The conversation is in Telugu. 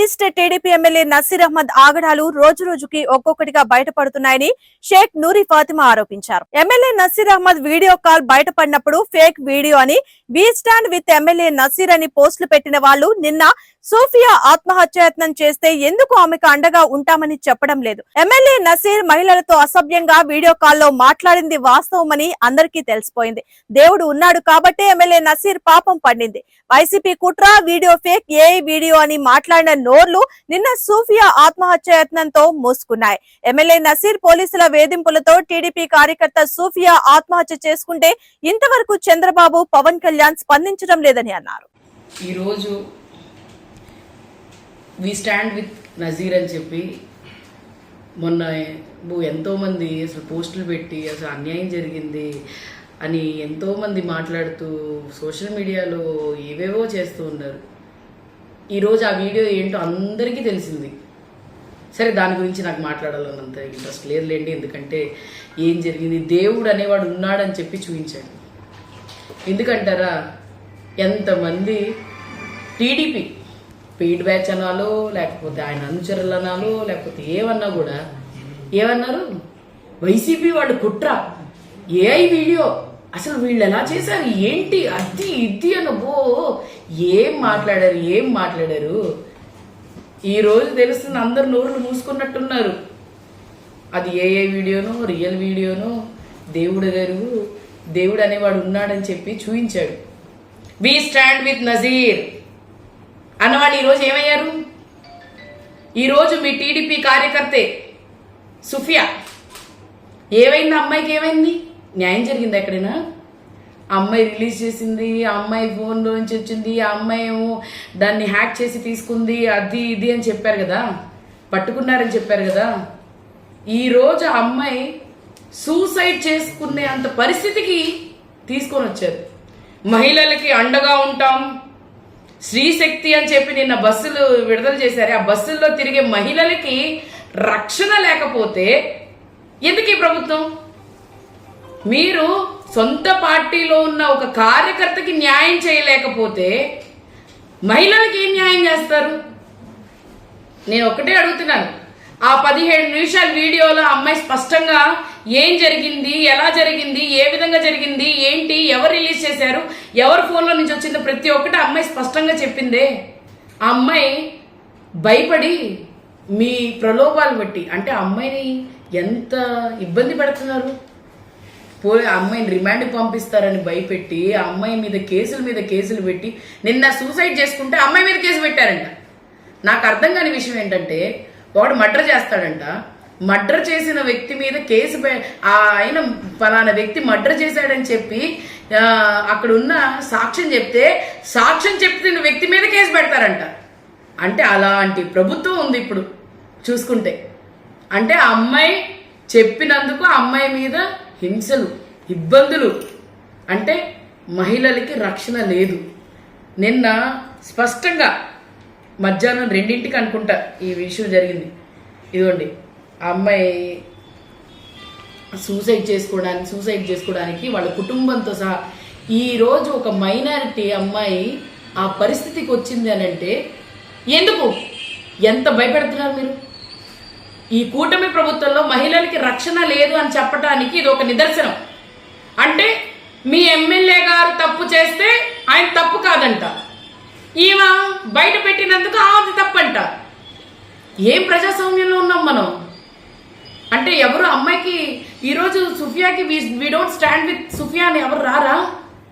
East TDP MLA Naseer Ahmed ఆగడాలు రోజు రోజుకి ఒక్కొక్కటిగా బయటపడుతున్నాయని షేక్ నూరి ఫాతిమా ఆరోపించారు. MLA Naseer Ahmed video call బయటపడినప్పుడు fake video అని be stand with MLA Naseer అని పోస్టులు పెట్టిన వాళ్ళు నిన్న సోఫియా ఆత్మహత్యాయత్నం చేస్తే ఎందుకు ఆమెకు అండగా ఉంటామని చెప్పడం లేదు. ఎమ్మెల్యే నసీర్ మహిళలతో అసభ్యంగా వీడియో కాల్లో మాట్లాడింది వాస్తవమని అందరికీ తెలిసిపోయింది. దేవుడు ఉన్నాడు కాబట్టే ఎమ్మెల్యే నసీర్ పాపం పండింది. వైసీపీ కుట్ర వీడియో ఫేక్ ఏ వీడియో అని మాట్లాడిన నోర్లు నిన్న సూఫియా ఆత్మహత్యాయత్నంతో మూసుకున్నాయి. ఎమ్మెల్యే నసీర్ పోలీసుల వేధింపులతో టీడీపీ కార్యకర్త సూఫియా ఆత్మహత్య చేసుకుంటే ఇంతవరకు చంద్రబాబు పవన్ కళ్యాణ్ స్పందించడం లేదని అన్నారు. ఈరోజు వి స్టాండ్ విత్ నజీర్ అని చెప్పి మొన్న ఎంతోమంది అసలు పోస్టులు పెట్టి అసలు అన్యాయం జరిగింది అని ఎంతోమంది మాట్లాడుతూ సోషల్ మీడియాలో ఏవేవో చేస్తూ ఉన్నారు. ఈరోజు ఆ వీడియో ఏంటో అందరికీ తెలిసింది. సరే దాని గురించి నాకు మాట్లాడాలన్నంత ఇంట్రెస్ట్ లేదులేండి. ఎందుకంటే ఏం జరిగింది? దేవుడు అనేవాడు ఉన్నాడని చెప్పి చూపించాడు. ఎందుకంటారా? ఎంతమంది టీడీపీ పెయిడ్ బ్యాచ్ అనాలో లేకపోతే ఆయన అనుచరులు అనాలో లేకపోతే ఏమన్నా కూడా ఏమన్నారు? వైసీపీ వాళ్ళు కుట్ర. AI video. అసలు వీళ్ళు ఎలా చేశారు? ఏంటి? అది ఇది అనబో. ఏం మాట్లాడారు? ఏం మాట్లాడారు? ఈ రోజు తెలుస్తుంది అందరు నోరులు మూసుకున్నట్టున్నారు. అది ఏఏ వీడియోనో రియల్ వీడియోనో దేవుడు గారు దేవుడు అనేవాడు ఉన్నాడని చెప్పి చూపించాడు వి స్టాండ్ విత్ నజీర్. అన్నవాళ్ళు ఈరోజు ఏమయ్యారు? ఈరోజు మీ టీడీపీ కార్యకర్తే సుఫియా. ఏమైంది? అమ్మాయికి ఏమైంది? న్యాయం జరిగింది ఎక్కడైనా? ఆ అమ్మాయి రిలీజ్ చేసింది ఆ అమ్మాయి ఫోన్లో నుంచి వచ్చింది ఆ అమ్మాయి ఏమో దాన్ని హ్యాక్ చేసి తీసుకుంది అది ఇది అని చెప్పారు కదా? పట్టుకున్నారని చెప్పారు కదా? ఈరోజు ఆ అమ్మాయి సూసైడ్ చేసుకునే అంత పరిస్థితికి తీసుకొని వచ్చారు. మహిళలకి అండగా ఉంటాం స్త్రీశక్తి అని చెప్పి నిన్న బస్సులు విడుదల చేశారు. ఆ బస్సుల్లో తిరిగే మహిళలకి రక్షణ లేకపోతే ఎందుకు ఈ ప్రభుత్వం? మీరు సొంత పార్టీలో ఉన్న ఒక కార్యకర్తకి న్యాయం చేయలేకపోతే మహిళలకి ఏం న్యాయం చేస్తారు? నేను ఒకటే అడుగుతున్నాను. ఆ పదిహేడు నిమిషాల వీడియోలో అమ్మాయి స్పష్టంగా ఏం జరిగింది ఎలా జరిగింది ఏ విధంగా జరిగింది ఏంటి ఎవరు రిలీజ్ చేశారు ఎవరు ఫోన్లో నుంచి వచ్చిందో ప్రతి ఒక్కటి అమ్మాయి స్పష్టంగా చెప్పిందే. ఆ అమ్మాయి భయపడి మీ ప్రలోభాలు బట్టి అంటే అమ్మాయిని ఎంత ఇబ్బంది పెడుతున్నారు? పోయి ఆ అమ్మాయిని రిమాండ్ పంపిస్తారని భయపెట్టి ఆ అమ్మాయి మీద కేసుల మీద కేసులు పెట్టి నిన్న సూసైడ్ చేసుకుంటే అమ్మాయి మీద కేసు పెట్టారంట. నాకు అర్థం కాని విషయం ఏంటంటే వాడు మర్డర్ చేస్తాడంట. మర్డర్ చేసిన వ్యక్తి మీద కేసు పె- ఆయన ఫలానా వ్యక్తి మర్డర్ చేశాడని చెప్పి అక్కడ ఉన్న సాక్ష్యం చెప్తే సాక్ష్యం చెప్తున్న వ్యక్తి మీద కేసు పెడతారంట. అంటే అలాంటి ప్రభుత్వం ఉంది ఇప్పుడు చూసుకుంటే. అంటే ఆ అమ్మాయి చెప్పినందుకు అమ్మాయి మీద హింసలు ఇబ్బందులు అంటే మహిళలకి రక్షణ లేదు. నిన్న స్పష్టంగా మధ్యాహ్నం రెండింటికి అనుకుంటా ఈ విషయం జరిగింది. ఇదిగోండి ఆ అమ్మాయి సూసైడ్ చేసుకోవడానికి సూసైడ్ చేసుకోవడానికి వాళ్ళ కుటుంబంతో సహా ఈరోజు ఒక మైనారిటీ అమ్మాయి ఆ పరిస్థితికి వచ్చింది అని అంటే ఎందుకు? ఎంత భయపెడుతున్నారు మీరు? ఈ కూటమి ప్రభుత్వంలో మహిళలకి రక్షణ లేదు అని చెప్పడానికి ఇది ఒక నిదర్శనం. అంటే మీ ఎమ్మెల్యే గారు తప్పు చేస్తే ఆయన తప్పు కాదంట. ఈమె బయట పెట్టినందుకు ఆమె తప్పంట. ఏం ప్రజాస్వామ్యంలో ఉన్నాం మనం? అంటే ఎవరు అమ్మాయికి ఈరోజు సుఫియాకి we don't stand with Sufiya అని ఎవరు రారా?